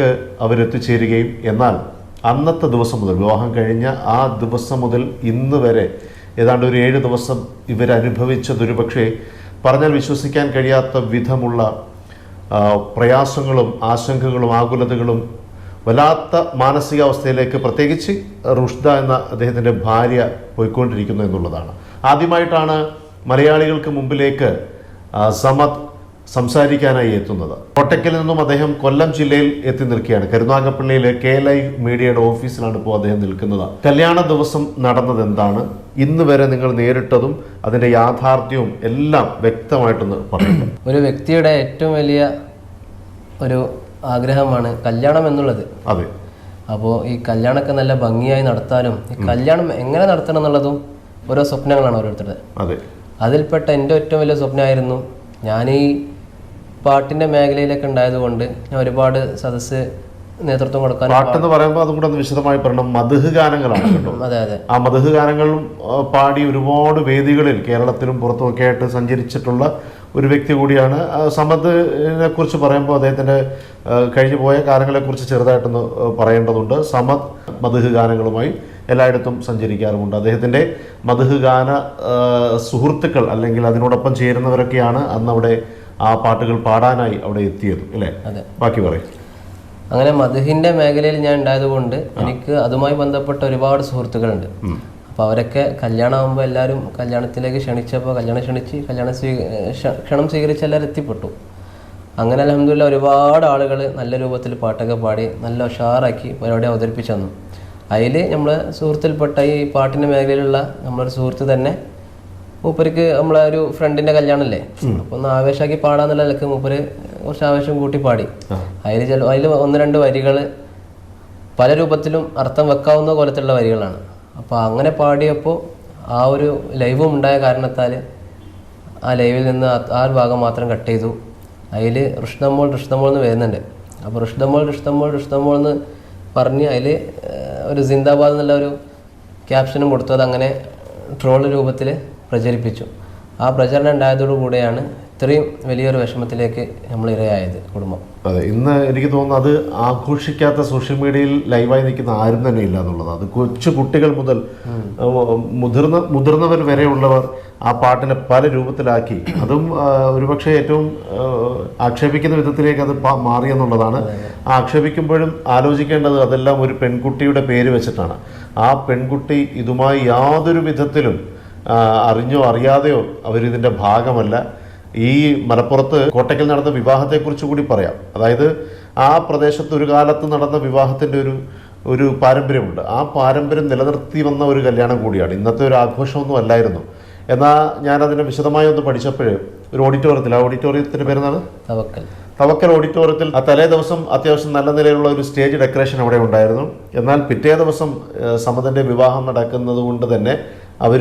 വീട്ടിലേക്ക് അവരെത്തിച്ചേരുകയും എന്നാൽ അന്നത്തെ ദിവസം മുതൽ വിവാഹം കഴിഞ്ഞ ആ ദിവസം മുതൽ ഇന്ന് വരെ ഏതാണ്ട് ഒരു ഏഴ് ദിവസം ഇവരനുഭവിച്ചതൊരു പക്ഷേ പറഞ്ഞാൽ വിശ്വസിക്കാൻ കഴിയാത്ത വിധമുള്ള പ്രയാസങ്ങളും ആശങ്കകളും ആകുലതകളും വല്ലാത്ത മാനസികാവസ്ഥയിലേക്ക് പ്രത്യേകിച്ച് റുഷ്ദ എന്ന അദ്ദേഹത്തിന്റെ ഭാര്യ പോയിക്കൊണ്ടിരിക്കുന്നു എന്നുള്ളതാണ്. ആദ്യമായിട്ടാണ് മലയാളികൾക്ക് മുമ്പിലേക്ക് സമത് സംസാരിക്കാനായി എത്തുന്നത്. കോട്ടയ്ക്കൽ നിന്നും അദ്ദേഹം കൊല്ലം ജില്ലയിൽ എത്തി നിൽക്കുകയാണ്. കരുനാഗപ്പള്ളിയിലെ കെ എൽ ഐ മീഡിയയുടെ ഓഫീസിലാണ് ഇപ്പോൾ അദ്ദേഹം നിൽക്കുന്നത്. കല്യാണ ദിവസം നടന്നത് എന്താണ് ഇന്ന് വരെ നിങ്ങൾ നേരിട്ടതും അതിന്റെ യാഥാർത്ഥ്യവും എല്ലാം വ്യക്തമായിട്ടൊന്ന് പറയുന്നു ഒരു വ്യക്തിയുടെ ഏറ്റവും വലിയ ഒരു ആഗ്രഹമാണ് കല്യാണം എന്നുള്ളത്. അതെ. അപ്പോൾ ഈ കല്യാണമൊക്കെ നല്ല ഭംഗിയായി നടത്താനും ഈ കല്യാണം എങ്ങനെ നടത്തണം എന്നുള്ളതും ഓരോ സ്വപ്നങ്ങളാണ് ഓരോരുത്തരുടെ. അതെ. അതിൽപ്പെട്ട എന്റെ ഏറ്റവും വലിയ സ്വപ്നമായിരുന്നു ഞാൻ ഈ പാട്ടിന്റെ മേഖലയിലൊക്കെ ഉണ്ടായതുകൊണ്ട് ഞാൻ ഒരുപാട് സദസ് നേതൃത്വം കൊടുക്കാൻ പാട്ടെന്ന് പറയുമ്പോൾ അതും കൂടെ ഒന്ന് വിശദമായി പറയണം. മധുഹ് ഗാനങ്ങളാണ് കേട്ടോ. അതെ അതെ. ആ മധുഹ് ഗാനങ്ങളും പാടി ഒരുപാട് വേദികളിൽ കേരളത്തിലും പുറത്തുമൊക്കെ ആയിട്ട് സഞ്ചരിച്ചിട്ടുള്ള ഒരു വ്യക്തി കൂടിയാണ്. സമദിനെ കുറിച്ച് പറയുമ്പോൾ അദ്ദേഹത്തിന്റെ കഴിഞ്ഞു പോയ കാലങ്ങളെക്കുറിച്ച് ചെറുതായിട്ടൊന്ന് പറയേണ്ടതുണ്ട്. സമദ് മധുഹ് ഗാനങ്ങളുമായി എല്ലായിടത്തും സഞ്ചരിക്കാറുമുണ്ട്. അദ്ദേഹത്തിന്റെ മധുഹ് ഗാന സുഹൃത്തുക്കൾ അല്ലെങ്കിൽ അതിനോടൊപ്പം ചേരുന്നവരൊക്കെയാണ് അന്ന് അവിടെ ആ പാട്ടുകൾ പാടാനായി അവിടെ എത്തിയത് അല്ലേ. ബാക്കി പറയും. അങ്ങനെ മധുഹിന്റെ മേഖലയിൽ ഞാൻ ഉണ്ടായതുകൊണ്ട് എനിക്ക് അതുമായി ബന്ധപ്പെട്ട ഒരുപാട് സുഹൃത്തുക്കളുണ്ട്. അപ്പോൾ അവരൊക്കെ കല്യാണമാകുമ്പോൾ എല്ലാവരും കല്യാണത്തിലേക്ക് ക്ഷണിച്ചപ്പോൾ കല്യാണം ക്ഷണിച്ച് കല്യാണം സ്വീ ക്ഷണം സ്വീകരിച്ച് എല്ലാവരും എത്തിപ്പെട്ടു. അങ്ങനെ അലഹമില്ല ഒരുപാട് ആളുകൾ നല്ല രൂപത്തിൽ പാട്ടൊക്കെ പാടി നല്ല ഉഷാറാക്കി പരിപാടി അവതരിപ്പിച്ചു തന്നു. അതിൽ നമ്മൾ സുഹൃത്തിൽപ്പെട്ട ഈ പാട്ടിന്റെ മേഖലയിലുള്ള നമ്മളൊരു സുഹൃത്ത് തന്നെ മൂപ്പർക്ക് നമ്മളെ ഒരു ഫ്രണ്ടിന്റെ കല്യാണല്ലേ? അപ്പൊ ഒന്ന് ആവേശാക്കി പാടാന്നുള്ള നിലയ്ക്ക് മൂപ്പര് കുറച്ച് ആവേശം കൂട്ടി പാടി. അതിൽ ചില അതിൽ ഒന്ന് രണ്ട് വരികൾ പല രൂപത്തിലും അർത്ഥം വെക്കാവുന്ന പോലത്തുള്ള വരികളാണ്. അപ്പോൾ അങ്ങനെ പാടിയപ്പോൾ ആ ഒരു ലൈവും ഉണ്ടായ കാരണത്താൽ ആ ലൈവിൽ നിന്ന് ആ- ഒരു ഭാഗം മാത്രം കട്ട് ചെയ്തു. അതിൽ ഋഷ്ണമോൾ ഋഷ്ണമോൾ എന്ന് വരുന്നുണ്ട്. അപ്പോൾ ഋഷ്ണമോൾ ഋഷ്ണമോൾ ഋഷ്ണമോൾ എന്ന് പറഞ്ഞ് അതിൽ ഒരു സിന്ദാബാദ് എന്നുള്ള ഒരു ക്യാപ്ഷനും കൊടുത്തു. അത് അങ്ങനെ ട്രോൾ രൂപത്തിൽ പ്രചരിപ്പിച്ചു. ആ പ്രചരണം ഉണ്ടായതോടുകൂടെയാണ് ഇത്രയും വലിയൊരു വിഷമത്തിലേക്ക് നമ്മൾ ഇരയായത് കുടുംബം. അതെ ഇന്ന് എനിക്ക് തോന്നുന്നു അത് ആഘോഷിക്കാത്ത സോഷ്യൽ മീഡിയയിൽ ലൈവായി നിൽക്കുന്ന ആരും തന്നെ ഇല്ല എന്നുള്ളത്. അത് കൊച്ചു കുട്ടികൾ മുതൽ മുതിർന്ന മുതിർന്നവർ വരെയുള്ളവർ ആ പാട്ടിനെ പല രൂപത്തിലാക്കി. അതും ഒരുപക്ഷെ ഏറ്റവും ആക്ഷേപിക്കുന്ന വിധത്തിലേക്ക് അത് മാറി എന്നുള്ളതാണ്. ആക്ഷേപിക്കുമ്പോഴും ആലോചിക്കേണ്ടത് അതെല്ലാം ഒരു പെൺകുട്ടിയുടെ പേര് വെച്ചിട്ടാണ്. ആ പെൺകുട്ടി ഇതുമായി യാതൊരു വിധത്തിലും അറിഞ്ഞോ അറിയാതെയോ അവരിതിന്റെ ഭാഗമല്ല. ഈ മലപ്പുറത്ത് കോട്ടയ്ക്കൽ നടന്ന വിവാഹത്തെക്കുറിച്ച് കൂടി പറയാം. അതായത് ആ പ്രദേശത്ത് ഒരു കാലത്ത് നടന്ന വിവാഹത്തിന്റെ ഒരു ഒരു പാരമ്പര്യമുണ്ട്. ആ പാരമ്പര്യം നിലനിർത്തി വന്ന ഒരു കല്യാണം കൂടിയാണ്. ഇന്നത്തെ ഒരു ആഘോഷമൊന്നും അല്ലായിരുന്നു. എന്നാൽ ഞാനതിനെ വിശദമായി ഒന്ന് പഠിച്ചപ്പോൾ ഒരു ഓഡിറ്റോറിയത്തിൽ ആ ഓഡിറ്റോറിയത്തിന്റെ പേരെന്താണ്? തവക്കൽ. തവക്കൽ ഓഡിറ്റോറിയത്തിൽ ആ തലേ ദിവസം അത്യാവശ്യം നല്ല നിലയിലുള്ള ഒരു സ്റ്റേജ് ഡെക്കറേഷൻ അവിടെ ഉണ്ടായിരുന്നു. എന്നാൽ പിറ്റേ ദിവസം സമതന്റെ വിവാഹം നടക്കുന്നത് കൊണ്ട് തന്നെ അവർ